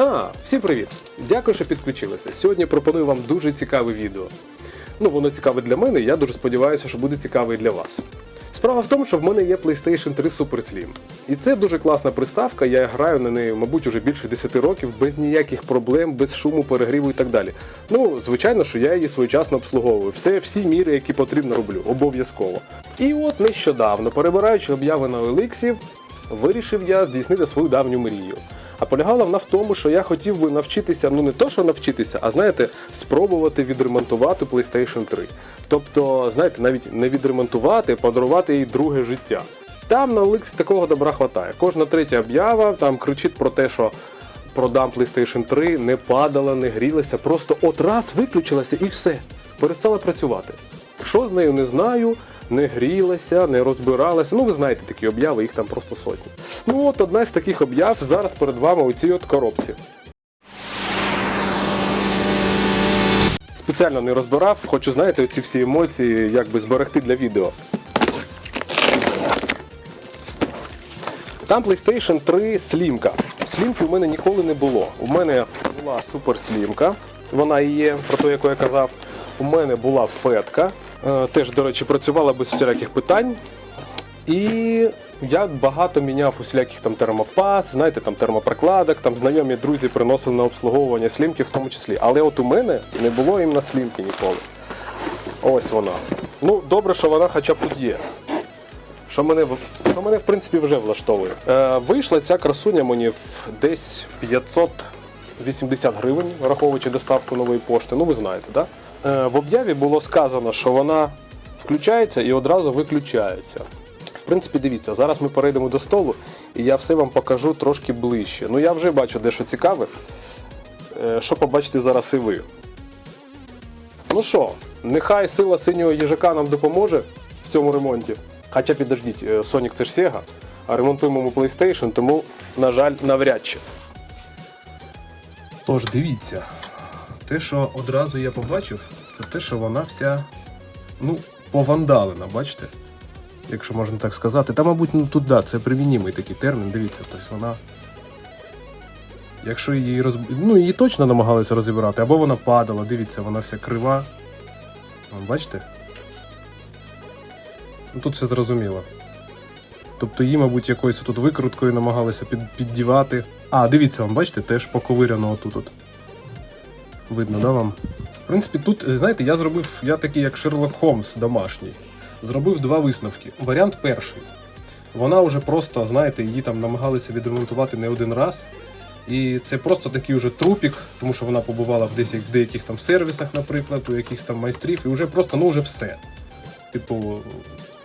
А, всім привіт! Дякую, що підключилися. Сьогодні пропоную вам дуже цікаве відео. Ну, воно цікаве для мене, і я дуже сподіваюся, що буде цікаве і для вас. Справа в тому, що в мене є PlayStation 3 Super Slim. І це дуже класна приставка, я граю на неї, мабуть, уже більше 10 років, без ніяких проблем, без шуму, перегріву і так далі. Ну, звичайно, що я її своєчасно обслуговую. Все, всі міри, які потрібно, роблю, обов'язково. І от нещодавно, перебираючи обяви на OLX, вирішив я здійснити свою давню мрію. А полягала вона в тому, що я хотів би навчитися, ну не то, що навчитися, а знаєте, спробувати відремонтувати PlayStation 3. Тобто, знаєте, навіть не відремонтувати, подарувати їй друге життя. Там на OLX такого добра хватає. Кожна третя об'ява там кричить про те, що продам PlayStation 3, не падала, не грілася, просто от раз виключилася і все. Перестала працювати. Що з нею не знаю, не грілася, не розбиралася. Ну, ви знаєте такі обяви, їх там просто сотні. Ну от одна з таких об'яв зараз перед вами у цій от коробці. Спеціально не розбирав, хочу, знаєте, оці всі емоції якби зберегти для відео. Там PlayStation 3 слімка. Слімки у мене ніколи не було. У мене була супер слімка, вона і є, про те, яку я казав. У мене була фетка, теж, до речі, працювала без всіляких питань. І я багато міняв усіляких там термопас, знаєте, там термопрокладок, там знайомі друзі приносили на обслуговування слімки в тому числі. Але от у мене не було іменно слімки ніколи. Ось вона. Ну, добре, що вона хоча б тут є. Що мене, що мене в принципі вже влаштовує. Е, вийшла ця красуня мені в десь 580 гривень, враховуючи доставку нової пошти. Ну ви знаєте, так? Да? Е, в об'яві було сказано, що вона включається і одразу виключається. В принципі, дивіться, зараз ми перейдемо до столу, і я все вам покажу трошки ближче. Ну я вже бачу дещо цікаве. Е, що побачите зараз і ви. Ну що, нехай сила синього їжака нам допоможе в цьому ремонті. Хоча підождіть, е, Sonic це ж Sega, а ремонтуємо ми PlayStation, тому, на жаль, навряд чи. Тож дивіться, те, що одразу я побачив, це те, що вона вся ну, повандалена, бачите? Якщо можна так сказати. Та, мабуть, ну тут да, це примінімий такий термін, дивіться, тобто вона. Якщо її роз... Ну, її точно намагалися розібрати, або вона падала, дивіться, вона вся крива. Бачите? Ну, тут все зрозуміло. Тобто її, мабуть, якоюсь тут викруткою намагалися під, піддівати. А, дивіться, вам, бачите, теж поковиряно отут. От. Видно, да вам? В принципі, тут, знаєте, я зробив, я такий як Шерлок Холмс домашній. Зробив два висновки. Варіант перший. Вона вже просто, знаєте, її там намагалися відремонтувати не один раз. І це просто такий уже трупік, тому що вона побувала в десь в деяких там сервісах, наприклад, у якихось там майстрів, і вже просто ну вже все. Типу,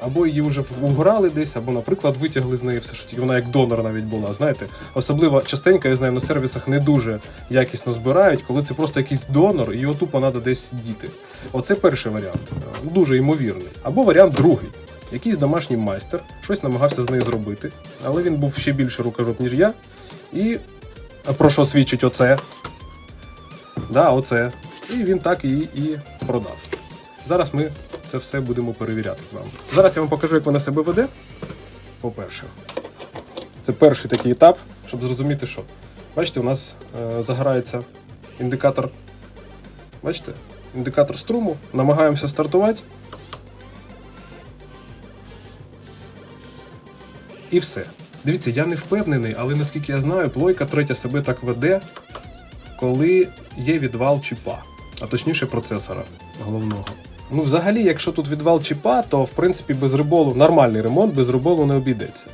або її вже уграли десь, або, наприклад, витягли з неї все ж таки. Вона як донор навіть була. Знаєте, особливо частенько, я знаю, на сервісах не дуже якісно збирають, коли це просто якийсь донор, і його тупо треба десь діти. Оце перший варіант, е, дуже ймовірний. Або варіант другий. Якийсь домашній майстер щось намагався з нею зробити, але він був ще більше рукожоп, ніж я. І про що свідчить оце? Да, оце. І він так її і продав. Зараз ми це все будемо перевіряти з вами. Зараз я вам покажу, як вона себе веде. По-перше, це перший такий етап, щоб зрозуміти, що. Бачите, у нас е, загорається індикатор. Бачите? Індикатор струму. Намагаємося стартувати. І все. Дивіться, я не впевнений, але наскільки я знаю, плойка третя себе так веде, коли є відвал чіпа, а точніше процесора головного. Ну, взагалі, якщо тут відвал чіпа, то в принципі без риболу нормальний ремонт без риболу не обійдеться.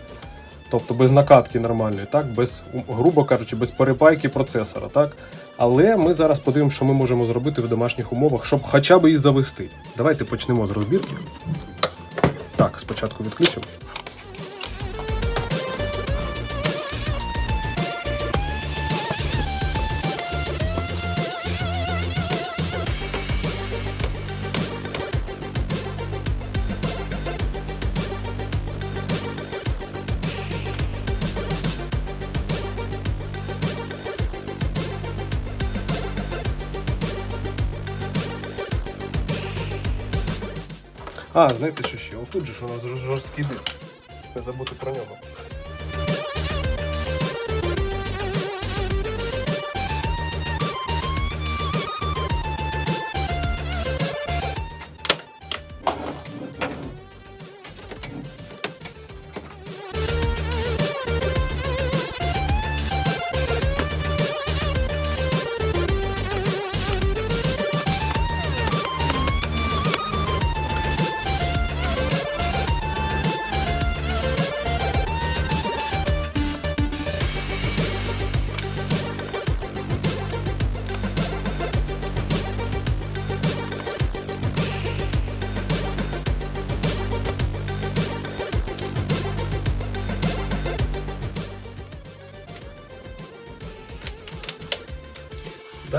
Тобто без накатки нормальної, так, без, грубо кажучи, без перепайки процесора, так. Але ми зараз подивимося, що ми можемо зробити в домашніх умовах, щоб хоча б її завести. Давайте почнемо з розбірки. Так, спочатку відключимо. А, знаєте що ще? Отут же ж у нас жорсткий диск. Не забути про нього.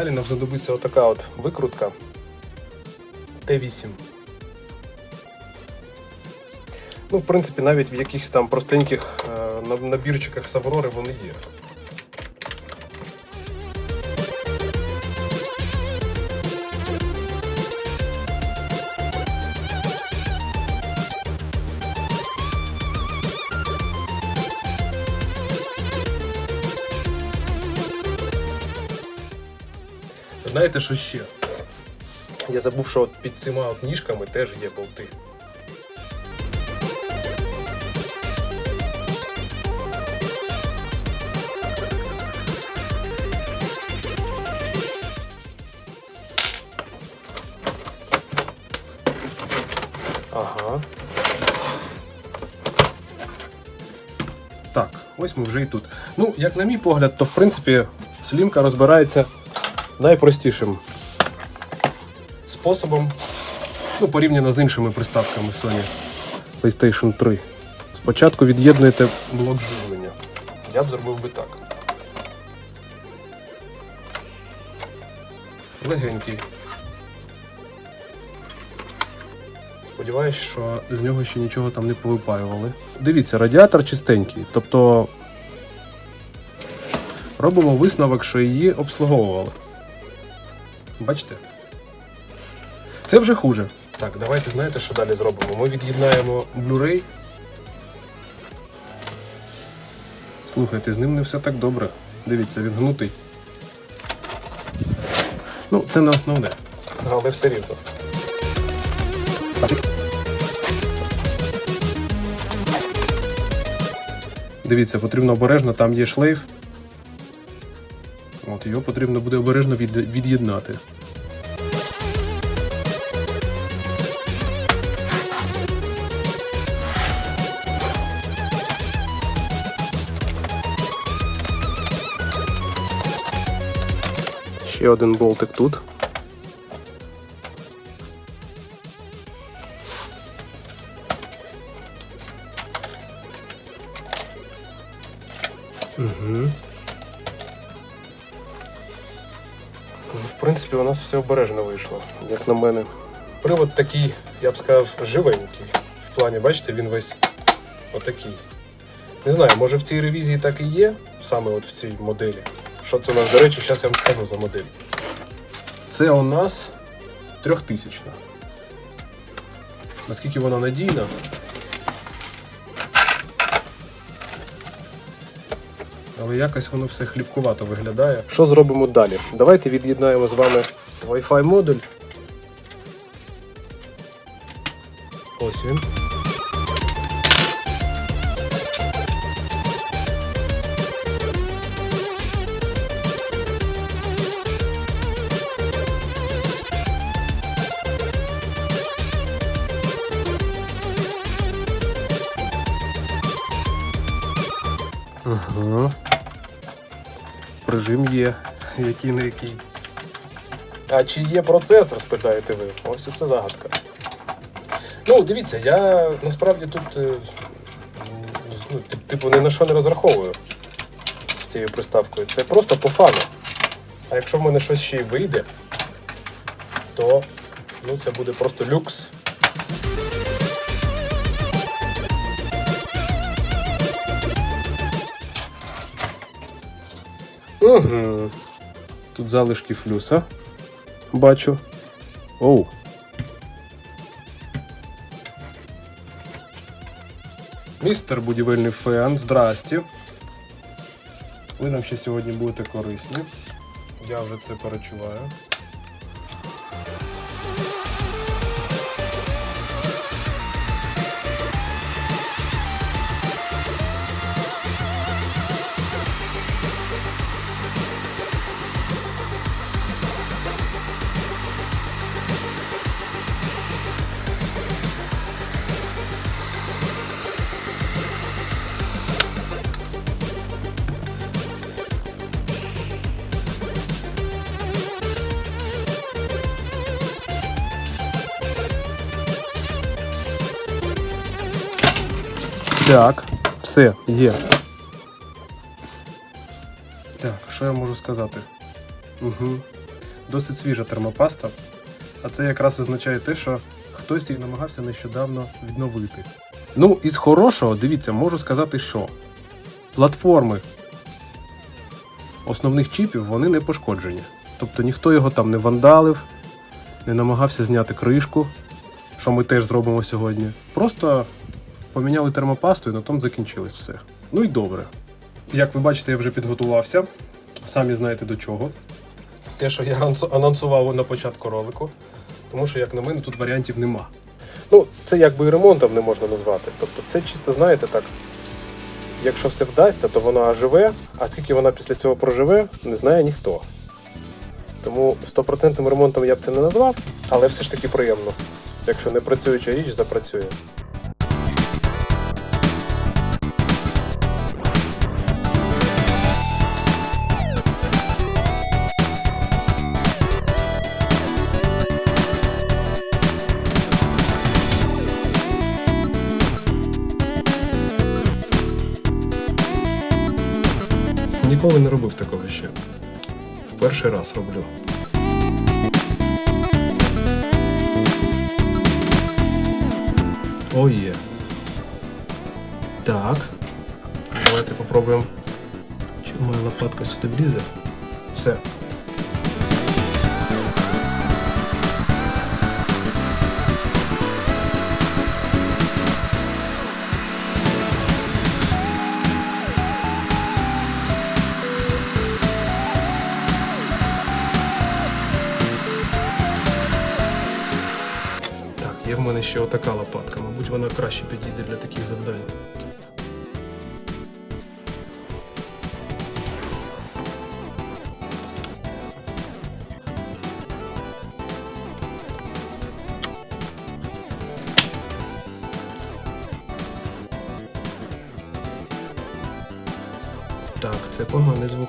Далі нам знадобиться отака от викрутка Т8. Ну, в принципі, навіть в якихось там простеньких е, набірчиках з Аврори вони є. Знаєте, що ще? Я забув, що от під цими от теж є болти. Ага. Так, ось ми вже і тут. Ну, як на мій погляд, то в принципі слімка розбирається найпростішим способом, ну, порівняно з іншими приставками Sony PlayStation 3. Спочатку від'єднуєте блок живлення. Я б зробив би так. Легенький. Сподіваюсь, що з нього ще нічого там не повипаювали. Дивіться, радіатор чистенький. Тобто робимо висновок, що її обслуговували. Бачите? Це вже хуже. Так, давайте знаєте, що далі зробимо. Ми від'єднаємо Blu-ray. Слухайте, з ним не все так добре. Дивіться, він гнутий. Ну, це не основне. Але все рівно. Дивіться, потрібно обережно, там є шлейф. Його потрібно буде обережно від, від'єднати. Ще один болтик тут. В принципі, у нас все обережно вийшло, як на мене. Привод такий, я б сказав, живенький. В плані, бачите, він весь отакий. Не знаю, може в цій ревізії так і є, саме от в цій моделі. Що це у нас, до речі, зараз я вам скажу за модель. Це у нас трьохтисячна. Наскільки вона надійна? Але якось воно все хлібкувато виглядає. Що зробимо далі? Давайте від'єднаємо з вами Wi-Fi модуль. Ось він. Прижим є, який не який. А чи є процесор, спитаєте ви? Ось це загадка. Ну, дивіться, я насправді тут е, ну, типу ні на що не розраховую з цією приставкою. Це просто по фану. А якщо в мене щось ще й вийде, то ну, це буде просто люкс. Угу. Тут залишки флюса. Бачу. Оу. Містер будівельний фен, здрасті. Ви нам ще сьогодні будете корисні. Я вже це перечуваю. Так, все, є. Так, що я можу сказати? Угу. досить свіжа термопаста, а це якраз означає те, що хтось її намагався нещодавно відновити. Ну, із хорошого, дивіться, можу сказати, що платформи основних чіпів вони не пошкоджені. Тобто ніхто його там не вандалив, не намагався зняти кришку, що ми теж зробимо сьогодні. Просто поміняли термопасту і на тому закінчилось все. Ну і добре. Як ви бачите, я вже підготувався. Самі знаєте до чого. Те, що я анонсував на початку ролику, тому що, як на мене, тут варіантів нема. Ну, це якби і ремонтом не можна назвати. Тобто, це чисто, знаєте, так. Якщо все вдасться, то вона живе, а скільки вона після цього проживе, не знає ніхто. Тому стопроцентним ремонтом я б це не назвав, але все ж таки приємно. Якщо не працююча річ, запрацює. Ніколи не робив такого ще. В перший раз роблю. О, є. Так. Давайте попробуємо. Чи моя лопатка сюди влізе? Все. Мене ще отака лопатка. Мабуть, вона краще підійде для таких завдань. Так, це поганий звук.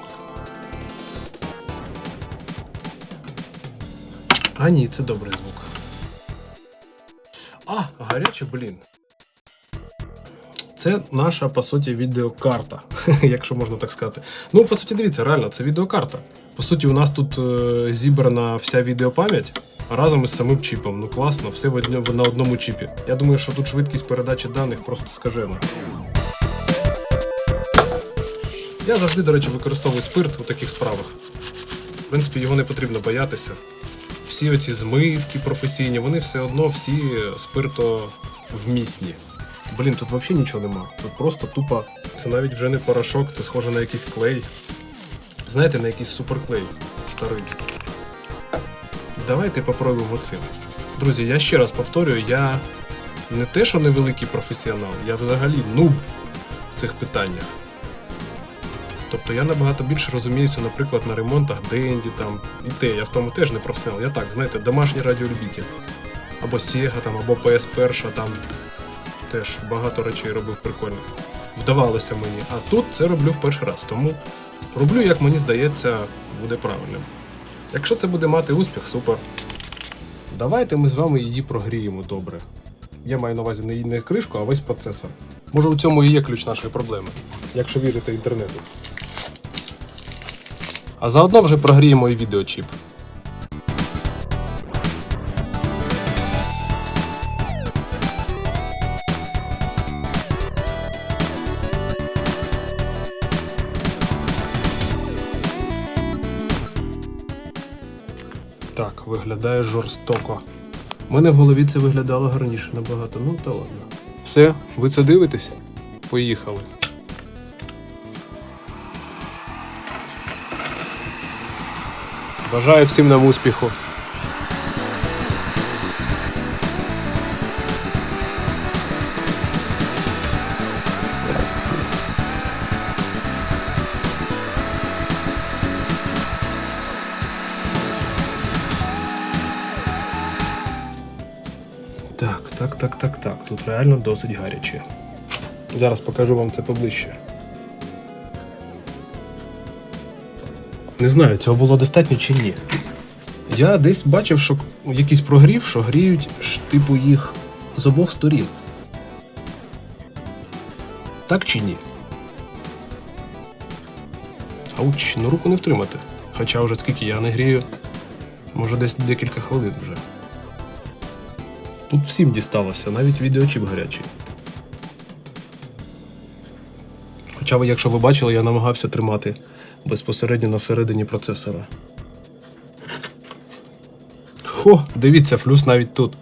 А ні, це добрий звук. А, гаряче, блін. Це наша, по суті, відеокарта, якщо можна так сказати. Ну, по суті, дивіться, реально, це відеокарта. По суті, у нас тут е, зібрана вся відеопам'ять разом із самим чіпом. Ну класно, все в одні- на одному чіпі. Я думаю, що тут швидкість передачі даних просто скажена. Я завжди, до речі, використовую спирт у таких справах. В принципі, його не потрібно боятися. Всі оці змивки професійні, вони все одно всі спиртовмісні. Блін, тут взагалі нічого нема. Тут просто тупо. Це навіть вже не порошок, це схоже на якийсь клей. Знаєте, на якийсь суперклей старий. Давайте попробуємо цим. Друзі, я ще раз повторюю, я не те, що невеликий професіонал, я взагалі нуб в цих питаннях. Тобто я набагато більше розуміюся, наприклад, на ремонтах Денді там і те, я в тому теж не професіонал. Я так, знаєте, домашній радіолюбитель. Або Sega, там, або PS1, там теж багато речей робив прикольних. Вдавалося мені. А тут це роблю в перший раз. Тому роблю, як мені здається, буде правильним. Якщо це буде мати успіх, супер. Давайте ми з вами її прогріємо добре. Я маю на увазі не, не кришку, а весь процесор. Може, у цьому і є ключ нашої проблеми, якщо вірити інтернету. А заодно вже прогріємо і відеочіп. Так, виглядає жорстоко. У мене в голові це виглядало гарніше набагато. Ну та ладно. Все, ви це дивитесь? Поїхали. Бажаю всім нам успіху. Так, так, так, так, так. Тут реально досить гаряче. Зараз покажу вам це поближче. Не знаю, цього було достатньо чи ні. Я десь бачив, що якийсь прогрів, що гріють типу їх з обох сторін. Так чи ні? Ауч, ну руку не втримати. Хоча вже скільки я не грію. Може десь декілька хвилин вже. Тут всім дісталося, навіть відеочіп гарячий. Хоча, якщо ви бачили, я намагався тримати безпосередньо на середині процесора. О, дивіться, флюс навіть тут.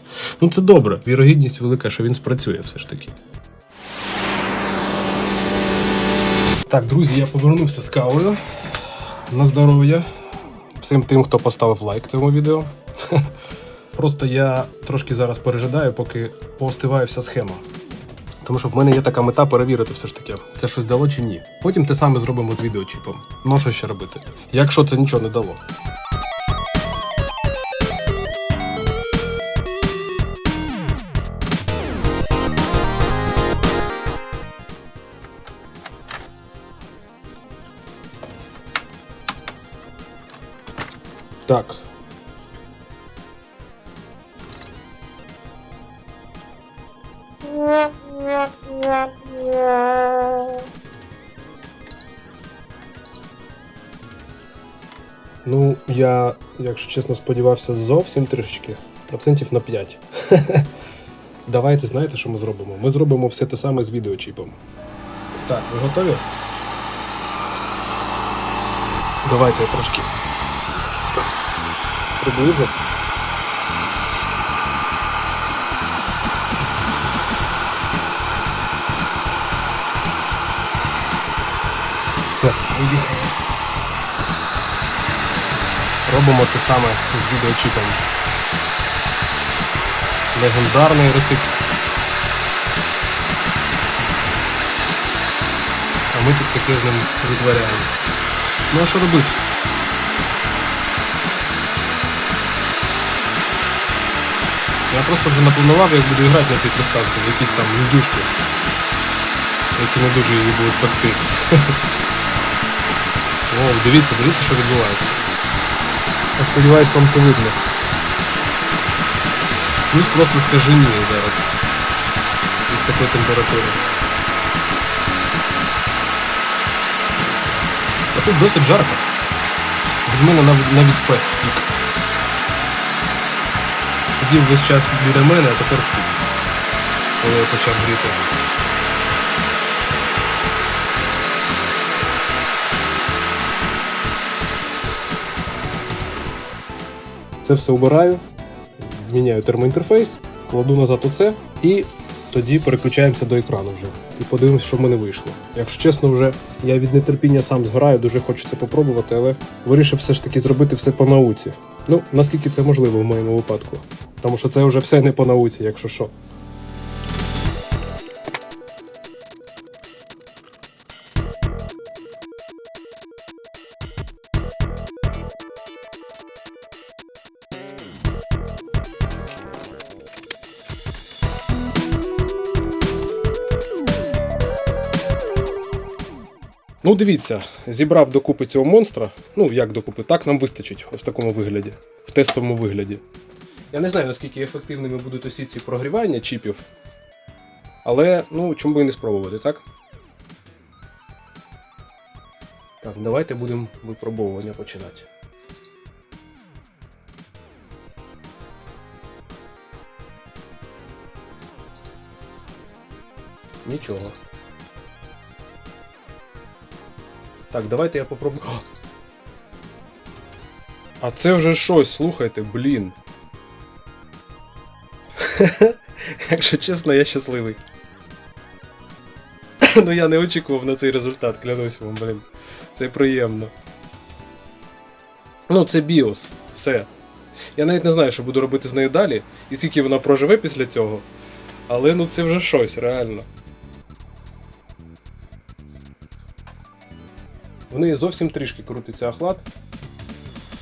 Ну це добре. Вірогідність велика, що він спрацює все ж таки. Так, друзі, я повернувся з кавою. На здоров'я. Всім тим, хто поставив лайк цьому відео. Просто я трошки зараз пережидаю, поки поостиває вся схема. Тому що в мене є така мета перевірити все ж таки, це щось дало чи ні. Потім те саме зробимо з відеочіпом. Ну що ще робити? Якщо це нічого не дало. Так. Якщо чесно, сподівався зовсім трішечки, процентів на 5. Давайте знаєте, що ми зробимо? Ми зробимо все те саме з відеочіпом. Так, ви готові? Давайте я трошки приближу. Все, виїхали. Робимо те саме з відеочіпом. Легендарний RSX. А ми тут таке з ним витворяємо. Ну а що робити? Я просто вже напланував, як буду грати на цій приставці, в якісь там індюшки, які не дуже її будуть пекти. О, дивіться, дивіться, що відбувається. Я сподіваюсь, вам це видно. Плюс просто скаженіє зараз. Від такої температури. А тут досить жарко. Від мене навіть, навіть пес втік. Сидів весь час біля мене, а тепер втік. Коли я почав гріти. Це все обираю, міняю термоінтерфейс, кладу назад оце і тоді переключаємося до екрану вже. І подивимось, що в мене вийшло. Якщо чесно, вже я від нетерпіння сам зграю, дуже хочу це попробувати, але вирішив все ж таки зробити все по науці. Ну, наскільки це можливо в моєму випадку. Тому що це вже все не по науці, якщо що. Ну, дивіться, зібрав докупи цього монстра. Ну, як докупи, так нам вистачить в такому вигляді, в тестовому вигляді. Я не знаю, наскільки ефективними будуть усі ці прогрівання чіпів. Але, ну, чому би і не спробувати, так? Так, давайте будемо випробовування починати. Нічого. Так, давайте я попробую. А це вже щось, слухайте, блін. Якщо чесно, я щасливий. ну я не очікував на цей результат, клянусь вам, блін. Це приємно. Ну, це BIOS. Все. Я навіть не знаю, що буду робити з нею далі, і скільки вона проживе після цього. Але ну це вже щось, реально. В неї зовсім трішки крутиться охлад.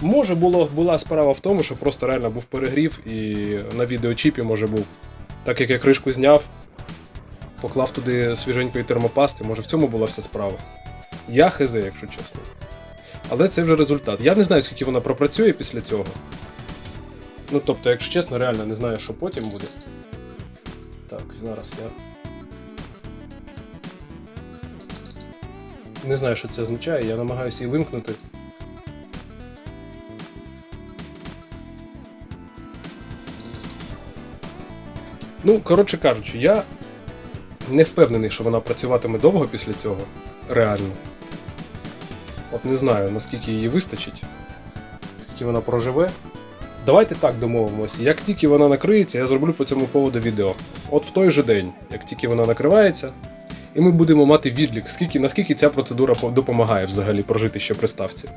Може було, була справа в тому, що просто реально був перегрів і на відеочіпі може був. Так як я кришку зняв, поклав туди свіженької термопасти, може в цьому була вся справа. Я хз, якщо чесно. Але це вже результат. Я не знаю, скільки вона пропрацює після цього. Ну тобто, якщо чесно, реально не знаю, що потім буде. Так, зараз я. Не знаю, що це означає, я намагаюся її вимкнути. Ну, коротше кажучи, я не впевнений, що вона працюватиме довго після цього. Реально. От не знаю, наскільки її вистачить, скільки вона проживе. Давайте так домовимося. Як тільки вона накриється, я зроблю по цьому поводу відео. От в той же день, як тільки вона накривається і ми будемо мати відлік, скільки, наскільки ця процедура допомагає взагалі прожити ще приставці.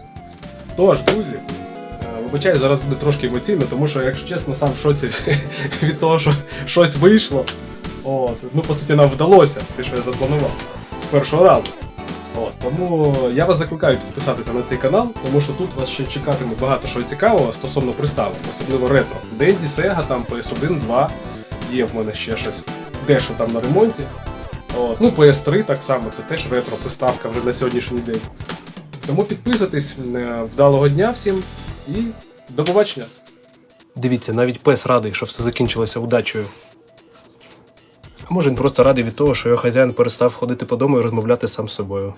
Тож, друзі, е, вибачаю, зараз буде трошки емоційно, тому що, якщо чесно, сам в шоці від того, що щось вийшло. От, ну, по суті, нам вдалося, те, що я запланував з першого разу. От, тому я вас закликаю підписатися на цей канал, тому що тут вас ще чекатиме багато чого цікавого стосовно приставок, особливо ретро. Денді, Sega, там PS1, 2, є в мене ще щось. Дещо там на ремонті. От, ну, PS3 так само, це теж ретро приставка вже на сьогоднішній день. Тому підписуйтесь, е, вдалого дня всім і до побачення. Дивіться, навіть пес радий, що все закінчилося удачею. А може він просто радий від того, що його хазяїн перестав ходити по дому і розмовляти сам з собою.